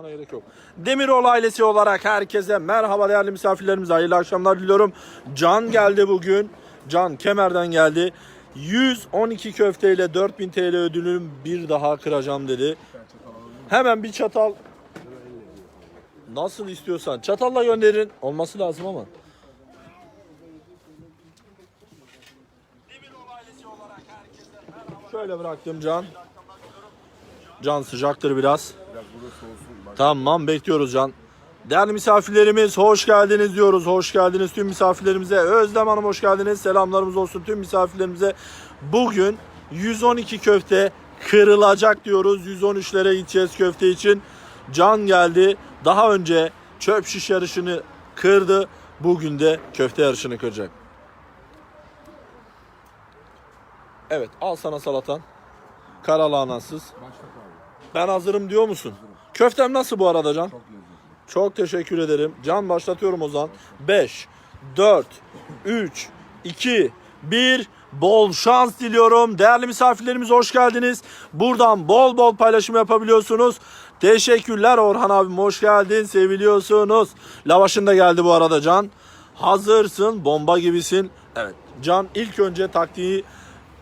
Bana gerek yok. Demiroğlu ailesi olarak herkese merhaba değerli misafirlerimize hayırlı akşamlar diliyorum. Can geldi bugün. Can Kemer'den geldi. 112 köfteyle 4000 TL ödülüm bir daha kıracağım dedi. Hemen bir çatal nasıl istiyorsan çatalla gönderin. Olması lazım ama. Şöyle bıraktım Can. Can sıcaktır biraz. Tamam bekliyoruz Can. Değerli misafirlerimiz hoş geldiniz diyoruz. Hoş geldiniz tüm misafirlerimize. Özlem Hanım hoş geldiniz. Selamlarımız olsun tüm misafirlerimize. Bugün 112 köfte kırılacak diyoruz. 113'lere gideceğiz köfte için. Can geldi. Daha önce çöp şiş yarışını kırdı. Bugün de köfte yarışını kıracak. Evet al sana salatan. Kara lahanasız. Ben hazırım diyor musun? Köftem nasıl bu arada Can? Çok teşekkür ederim. Can başlatıyorum o zaman. 5, 4, 3, 2, 1. Bol şans diliyorum. Değerli misafirlerimiz hoş geldiniz. Buradan bol bol paylaşım yapabiliyorsunuz. Teşekkürler Orhan abim hoş geldin. Seviliyorsunuz. Lavaşın da geldi bu arada Can. Hazırsın. Bomba gibisin. Evet. Can ilk önce taktiği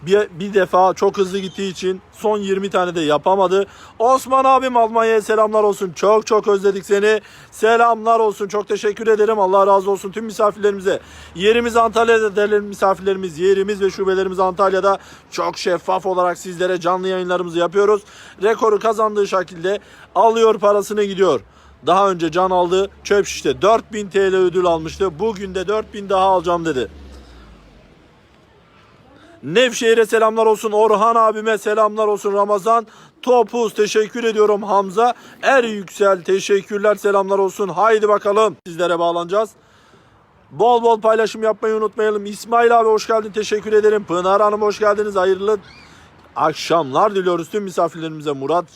bir, bir defa çok hızlı gittiği için son 20 tane de yapamadı. Osman abim Almanya'ya selamlar olsun. Çok çok özledik seni. Selamlar olsun. Çok teşekkür ederim. Allah razı olsun tüm misafirlerimize. Yerimiz Antalya'da değerli misafirlerimiz. Yerimiz ve şubelerimiz Antalya'da. Çok şeffaf olarak sizlere canlı yayınlarımızı yapıyoruz. Rekoru kazandığı şekilde alıyor parasını gidiyor. Daha önce can aldı. Çöp şişte 4000 TL ödül almıştı. Bugün de 4000 daha alacağım dedi. Nevşehir'e selamlar olsun. Orhan abime selamlar olsun. Ramazan Topuz teşekkür ediyorum Hamza. Er Yüksel teşekkürler selamlar olsun. Haydi bakalım sizlere bağlanacağız. Bol bol paylaşım yapmayı unutmayalım. İsmail abi hoş geldin teşekkür ederim. Pınar Hanım hoş geldiniz. Hayırlı akşamlar diliyoruz tüm misafirlerimize. Murat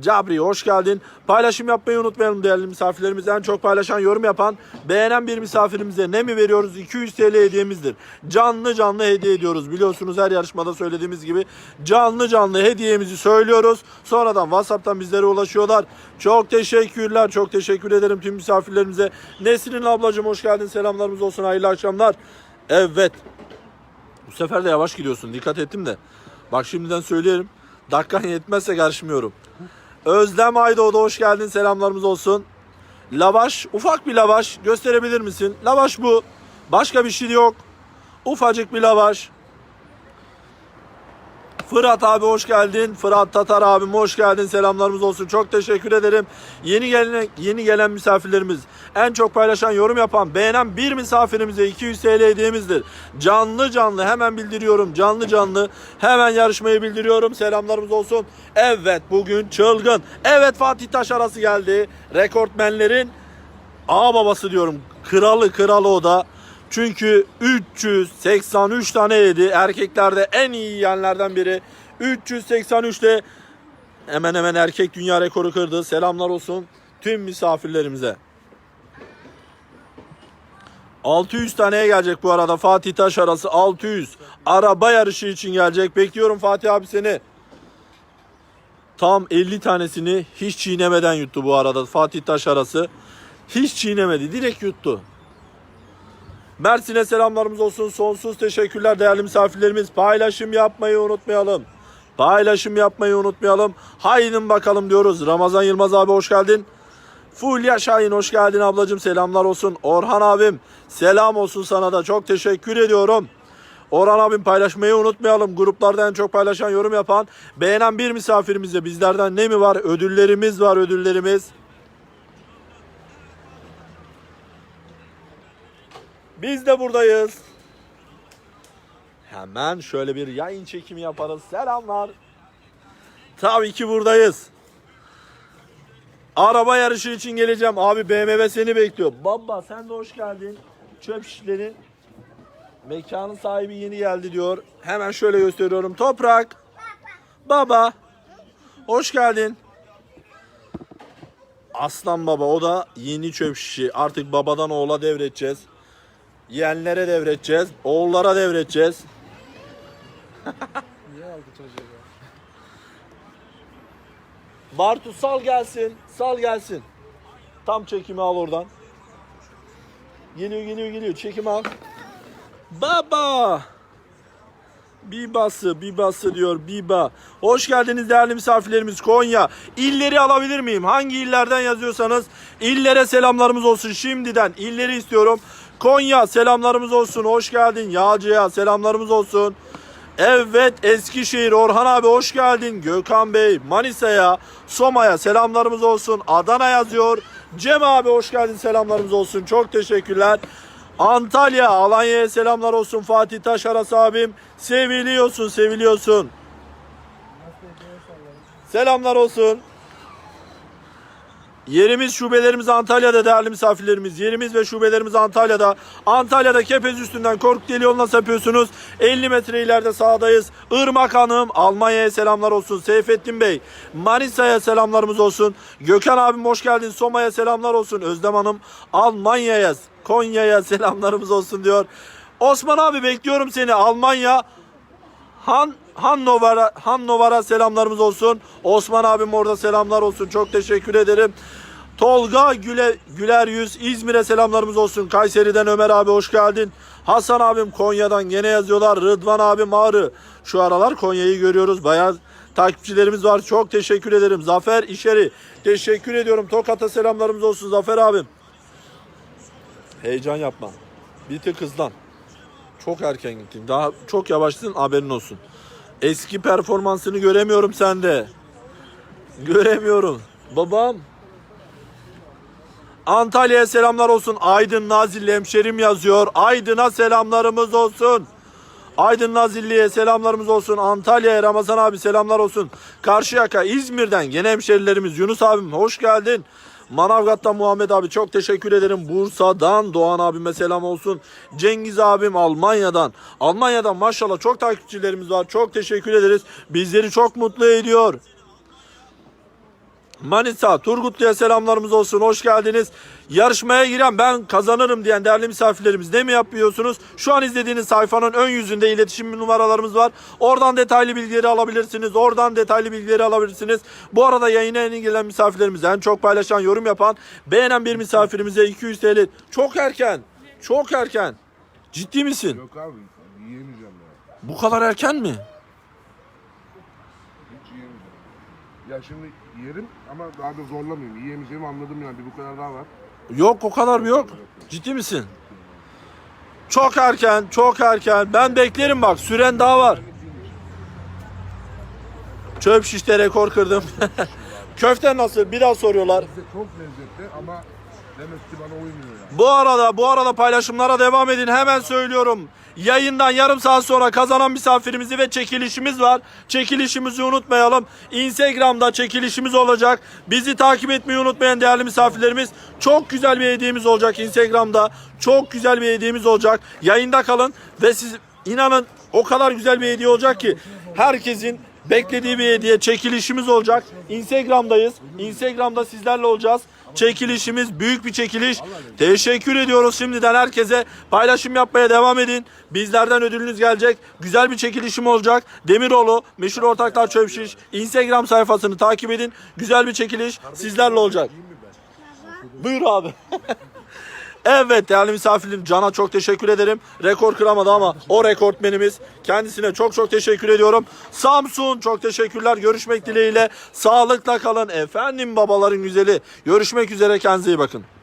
Cabri hoş geldin. Paylaşım yapmayı unutmayalım değerli misafirlerimiz. En çok paylaşan, yorum yapan, beğenen bir misafirimize ne mi veriyoruz? 200 TL hediyemizdir. Canlı canlı hediye ediyoruz. Biliyorsunuz her yarışmada söylediğimiz gibi canlı canlı hediyemizi söylüyoruz. Sonradan WhatsApp'tan bizlere ulaşıyorlar. Çok teşekkürler. Çok teşekkür ederim tüm misafirlerimize. Nesrin ablacığım hoş geldin. Selamlarımız olsun. Hayırlı akşamlar. Evet. Bu sefer de yavaş gidiyorsun. Dikkat ettim de. Bak şimdiden söyleyelim. Dakikan yetmezse karışmıyorum. Özlem Aydoğdu hoş geldin. Selamlarımız olsun. Lavaş, ufak bir lavaş. Gösterebilir misin? Lavaş bu. Başka bir şey yok. Ufacık bir lavaş. Fırat abi hoş geldin. Fırat Tatar abim hoş geldin. Selamlarımız olsun. Çok teşekkür ederim. Yeni gelen yeni gelen misafirlerimiz, en çok paylaşan, yorum yapan, beğenen bir misafirimize 200 TL hediyemizdir. Canlı canlı hemen bildiriyorum. Canlı canlı hemen yarışmayı bildiriyorum. Selamlarımız olsun. Evet bugün çılgın. Evet Fatih Taş arası geldi. Rekortmenlerin ağ babası diyorum. Kralı kralı o da. Çünkü 383 tane yedi. Erkeklerde en iyi yiyenlerden biri. 383'te hemen hemen erkek dünya rekoru kırdı. Selamlar olsun tüm misafirlerimize. 600 taneye gelecek bu arada Fatih Taş arası 600. Araba yarışı için gelecek. Bekliyorum Fatih abi seni. Tam 50 tanesini hiç çiğnemeden yuttu bu arada Fatih Taş arası. Hiç çiğnemedi. Direkt yuttu. Mersin'e selamlarımız olsun. Sonsuz teşekkürler değerli misafirlerimiz. Paylaşım yapmayı unutmayalım. Paylaşım yapmayı unutmayalım. Haydi bakalım diyoruz. Ramazan Yılmaz abi hoş geldin. Fulya Şahin hoş geldin ablacığım. Selamlar olsun. Orhan abim selam olsun sana da. Çok teşekkür ediyorum. Orhan abim paylaşmayı unutmayalım. Gruplarda en çok paylaşan, yorum yapan, beğenen bir misafirimize bizlerden ne mi var? Ödüllerimiz var ödüllerimiz. Biz de buradayız. Hemen şöyle bir yayın çekimi yaparız. Selamlar. Tabii ki buradayız. Araba yarışı için geleceğim. Abi BMW seni bekliyor. Baba sen de hoş geldin. Çöp şişlerin mekanın sahibi yeni geldi diyor. Hemen şöyle gösteriyorum. Toprak. Baba. Hoş geldin. Aslan baba o da yeni çöp şişi. Artık babadan oğula devredeceğiz. Yeğenlere devredeceğiz. Oğullara devredeceğiz. Niye aldı çocuğu ya? Bartu sal gelsin. Sal gelsin. Tam çekimi al oradan. Geliyor geliyor geliyor. Çekimi al. Baba. Bibası, Bibası diyor Biba. Hoş geldiniz değerli misafirlerimiz Konya. İlleri alabilir miyim? Hangi illerden yazıyorsanız illere selamlarımız olsun şimdiden. İlleri istiyorum. Konya selamlarımız olsun. Hoş geldin. Yağcı'ya selamlarımız olsun. Evet Eskişehir Orhan abi hoş geldin. Gökhan Bey Manisa'ya, Soma'ya selamlarımız olsun. Adana yazıyor. Cem abi hoş geldin selamlarımız olsun. Çok teşekkürler. Antalya, Alanya'ya selamlar olsun Fatih Taşaras abim. Seviliyorsun, seviliyorsun. Selamlar olsun. Yerimiz şubelerimiz Antalya'da değerli misafirlerimiz. Yerimiz ve şubelerimiz Antalya'da. Antalya'da Kepez üstünden Korkuteli yoluna sapıyorsunuz. 50 metre ileride sağdayız. Irmak Hanım Almanya'ya selamlar olsun. Seyfettin Bey Manisa'ya selamlarımız olsun. Gökhan abim hoş geldin. Soma'ya selamlar olsun. Özlem Hanım Almanya'ya Konya'ya selamlarımız olsun diyor. Osman abi bekliyorum seni Almanya Han Hannover'a Hannover'a selamlarımız olsun. Osman abim orada selamlar olsun. Çok teşekkür ederim. Tolga Güle, Güler Yüz İzmir'e selamlarımız olsun. Kayseri'den Ömer abi hoş geldin. Hasan abim Konya'dan gene yazıyorlar. Rıdvan abim Ağrı. Şu aralar Konya'yı görüyoruz. Bayağı takipçilerimiz var. Çok teşekkür ederim. Zafer İşeri. Teşekkür ediyorum. Tokat'a selamlarımız olsun Zafer abim. Heyecan yapma. Bir tık hızlan. Çok erken gittin. Daha çok yavaştın haberin olsun. Eski performansını göremiyorum sende. Göremiyorum. Babam. Antalya'ya selamlar olsun. Aydın Nazilli hemşerim yazıyor. Aydın'a selamlarımız olsun. Aydın Nazilli'ye selamlarımız olsun. Antalya'ya Ramazan abi selamlar olsun. Karşıyaka İzmir'den gene hemşerilerimiz Yunus abim hoş geldin. Manavgat'tan Muhammed abi çok teşekkür ederim. Bursa'dan Doğan abime selam olsun. Cengiz abim Almanya'dan. Almanya'dan maşallah çok takipçilerimiz var. Çok teşekkür ederiz. Bizleri çok mutlu ediyor. Manisa, Turgutlu'ya selamlarımız olsun. Hoş geldiniz. Yarışmaya giren ben kazanırım diyen değerli misafirlerimiz ne mi yapıyorsunuz? Şu an izlediğiniz sayfanın ön yüzünde iletişim numaralarımız var. Oradan detaylı bilgileri alabilirsiniz. Oradan detaylı bilgileri alabilirsiniz. Bu arada yayına yeni gelen misafirlerimiz en çok paylaşan, yorum yapan, beğenen bir misafirimize 200 TL. Çok erken. Çok erken. Ciddi misin? Yok abi yiyemeyeceğim ya. Bu kadar erken mi? Hiç yiyemeyeceğim. Ya şimdi yerim ama daha da zorlamayayım. Yiyemeyeceğimi anladım yani. Bir bu kadar daha var. Yok o kadar mı yok? Ciddi misin? Çok erken, çok erken. Ben beklerim bak. Süren daha var. Çöp şişte rekor kırdım. Köfte nasıl? Bir daha soruyorlar. Çok lezzetli ama demek ki bana uymuyor yani. Bu arada bu arada paylaşımlara devam edin. Hemen söylüyorum. Yayından yarım saat sonra kazanan misafirimizi ve çekilişimiz var. Çekilişimizi unutmayalım. Instagram'da çekilişimiz olacak. Bizi takip etmeyi unutmayan değerli misafirlerimiz. Çok güzel bir hediyemiz olacak Instagram'da. Çok güzel bir hediyemiz olacak. Yayında kalın ve siz inanın o kadar güzel bir hediye olacak ki herkesin beklediği bir hediye çekilişimiz olacak. Instagram'dayız. Instagram'da sizlerle olacağız. Çekilişimiz büyük bir çekiliş. Teşekkür ediyoruz şimdiden herkese. Paylaşım yapmaya devam edin. Bizlerden ödülünüz gelecek. Güzel bir çekilişim olacak. Demiroğlu Meşhur Ortaklar Çöp Şiş Instagram sayfasını takip edin. Güzel bir çekiliş sizlerle olacak. Buyur abi. Evet değerli misafirlerim Can'a çok teşekkür ederim. Rekor kıramadı ama o rekortmenimiz. Kendisine çok çok teşekkür ediyorum. Samsun çok teşekkürler. Görüşmek dileğiyle. Sağlıkla kalın efendim babaların güzeli. Görüşmek üzere kendinize iyi bakın.